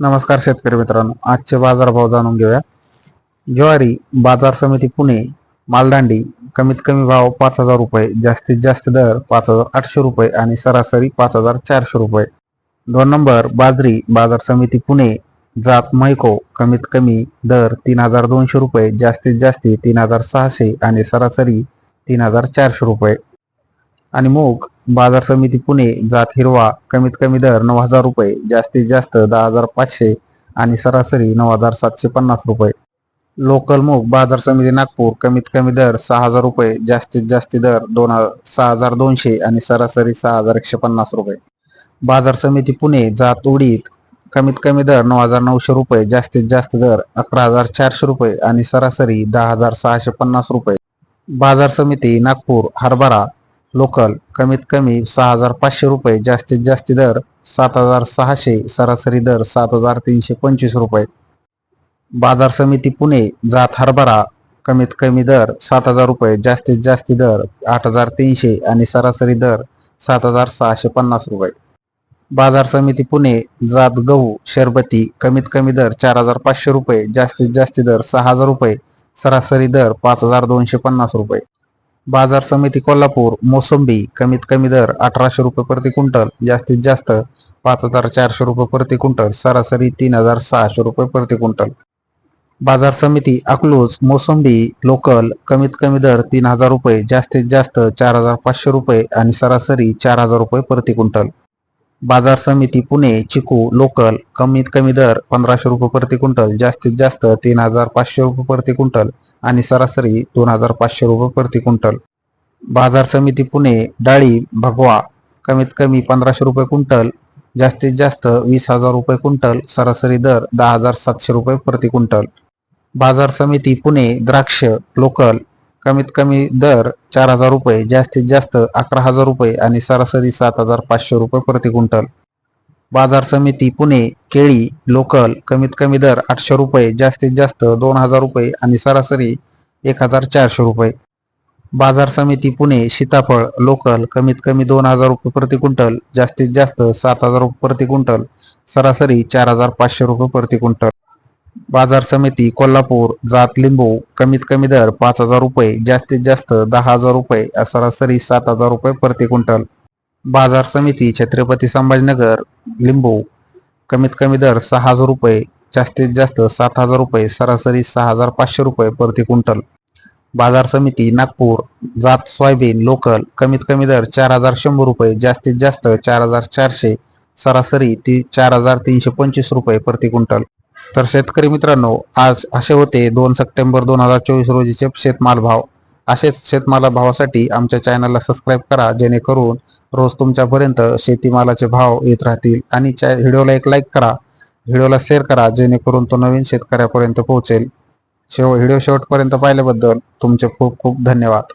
नमस्कार शेतकरी मित्रांनो आजचे बाजारभाव जाणून घेऊया. ज्वारी बाजार समिती पुणे मालदांडी कमीत कमी भाव पाच हजार रुपये जास्तीत जास्त दर पाच हजार आठशे रुपये आणि सरासरी पाच हजार चारशे रुपये. दोन नंबर बाजरी बाजार समिती पुणे जात मैको कमीत कमी दर तीन हजार दोनशे रुपये जास्तीत जास्ती तीन हजार सहाशे आणि सरासरी तीन हजार चारशे रुपये. आणि मूग बाजार समिती पुणे जात हिरवा कमीत कमी दर नऊ हजार रुपये जास्तीत जास्त दहा हजार पाचशे आणि सरासरी नऊ हजार सातशे पन्नास रुपये. लोकल मूग बाजार समिती नागपूर कमीत कमी दर सहा हजार रुपये जास्तीत जास्त दर दोन सहा हजार दोनशे आणि सरासरी सहा हजार एकशे पन्नास रुपये. बाजार समिती पुणे जात उडीद कमीत कमी दर नऊ हजार नऊशे रुपये जास्तीत जास्त दर अकरा हजार चारशे रुपये आणि सरासरी दहा हजार सहाशे पन्नास रुपये. बाजार समिती नागपूर हरभरा लोकल कमीत कमी सहा हजार पाचशे रुपये जास्तीत जास्त दर सात हजार सहाशे सरासरी दर सात हजार तीनशे पंचवीस रुपये. बाजार समिती पुणे जात हरभरा कमीत कमी दर सात हजार रुपये जास्तीत जास्त दर आठ हजार तीनशे आणि सरासरी दर सात हजार सहाशे पन्नास रुपये. बाजार समिती पुणे जात गहू शरबती कमीत कमी दर चार हजार पाचशे रुपये जास्तीत जास्त दर सहा हजार रुपये सरासरी दर पाच हजार दोनशे पन्नास रुपये. बाजार समिती कोल्हापूर मोसंबी कमीत कमी दर अठराशे रुपये प्रति क्विंटल जास्तीत जास्त पाच हजार चारशे रुपये प्रति क्विंटल सरासरी तीन हजार सहाशे रुपये प्रति क्विंटल. बाजार समिती अकलूज मोसंबी लोकल कमीत कमी दर तीन हजार रुपये जास्तीत जास्त चार हजार पाचशे रुपये आणि सरासरी चार हजार रुपये प्रति क्विंटल. बाजार समिती पुणे चिकू लोकल कमीत कमी दर पंधराशे रुपये प्रति क्विंटल जास्तीत जास्त तीन हजार पाचशे रुपये प्रति क्विंटल आणि सरासरी दोन हजार पाचशे रुपये प्रति क्विंटल. बाजार समिती पुणे डाळी भगवा कमीत कमी पंधराशे रुपये क्विंटल जास्तीत जास्त वीस हजार रुपये क्विंटल सरासरी दर दहा हजार सातशे रुपये प्रति क्विंटल. बाजार समिती पुणे द्राक्ष लोकल कमीत कमी दर चार हजार रुपये जास्तीत जास्त अकरा हजार रुपये आणि सरासरी सात हजार पाचशे रुपये प्रति क्विंटल. बाजार समिती पुणे केळी लोकल कमीत कमी दर आठशे रुपये जास्तीत जास्त दोन हजार रुपये आणि सरासरी एक हजार चारशे रुपये. बाजार समिती पुणे सीताफळ लोकल कमीत कमी दोन हजार रुपये प्रति क्विंटल जास्तीत जास्त सात हजार रुपये प्रति क्विंटल सरासरी चार हजार पाचशे रुपये प्रति क्विंटल. बाजार समिती कोल्हापूर जात लिंबू कमीत कमी दर पाच हजार रुपये जास्तीत जास्त दहा हजार रुपये सरासरी सात हजार रुपये प्रति क्विंटल. बाजार समिती छत्रपती संभाजीनगर लिंबू कमीत कमी दर सहा हजार रुपये जास्तीत जास्त सात हजार रुपये सरासरी सहा हजार पाचशे रुपये प्रति क्विंटल. बाजार समिती नागपूर जात सोयाबीन लोकल कमीत कमी दर चार हजार शंभर रुपये जास्तीत जास्त चार हजार चारशे सरासरी ती चार हजार तीनशे पंचवीस रुपये प्रति क्विंटल. तर शेतकरी मित्रांनो आज असे होते दोन सप्टेंबर दोन हजार चोवीस रोजीचे शेतमाल भाव. असेच शेतमाला भावासाठी आमच्या चॅनलला सबस्क्राईब करा जेणेकरून रोज तुमच्यापर्यंत शेतीमालाचे भाव येत राहतील. आणि व्हिडिओला एक लाईक करा व्हिडिओला शेअर करा जेणेकरून तो नवीन शेतकऱ्यापर्यंत पोहोचेल. शेव व्हिडिओ शेवटपर्यंत पाहिल्याबद्दल तुमचे खूप खूप धन्यवाद.